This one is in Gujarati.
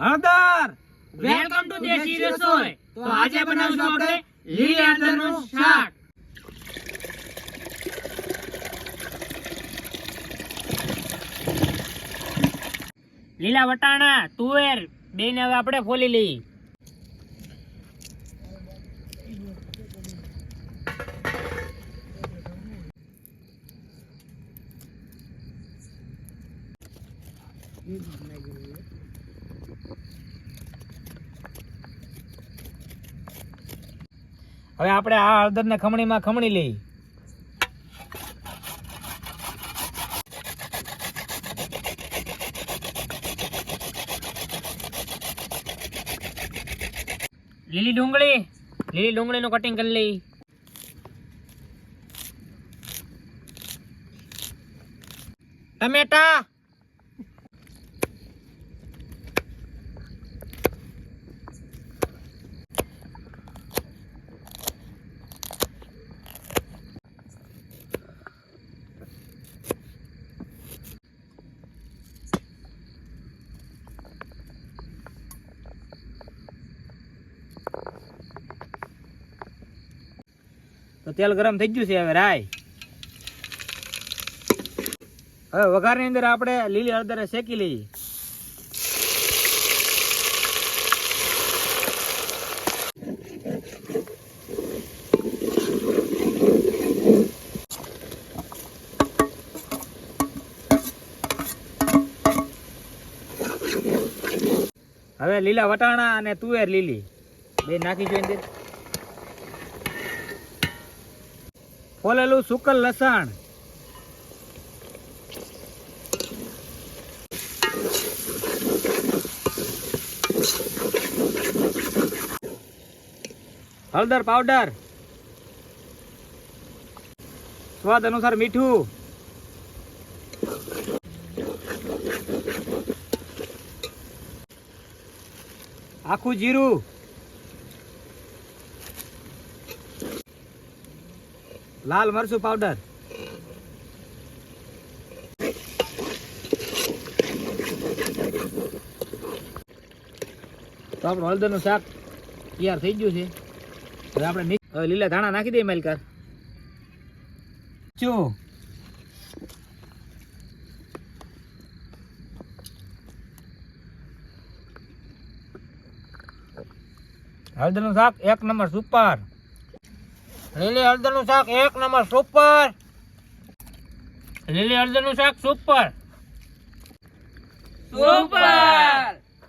હળદર વેલકમ ટુ દેશી રસોઈ તો આજે બનાવશું આપણે લીલી હળદરનું શાક. લીલા વટાણા, તુવેર, બેને હવે આપણે ફોલી લઈ હવે આપણે આ હળદરને ખમણીમાં ખમણી લઈ. લીલી ડુંગળી, લીલી ડુંગળીનું કટિંગ કરી લઈ. ટમેટા તો તેલ ગરમ થઈ ગયું છે હવે, રાય. હવે વઘારની અંદર આપણે લીલી હળદર શેકી લઈએ. હવે લીલા વટાણા અને તુવેર લીલી. બે નાખીશું અંદર. ફોલેલું સુકલ લસણ. હળદર પાવડર. સ્વાદ અનુસાર મીઠું. આખું જીરું. લાલ મરચું પાવડર તો આપણું હળદરનું શાક તૈયાર થઈ ગયું છે. હવે આપણે હવે લીલા ધાણા નાખી દઈએ મેલકર. ચો. હળદરનું શાક એક નંબર સુપર. લીલી હળદરનું શાક એક નંબર સુપર લીલી હળદરનું શાક સુપર સુપર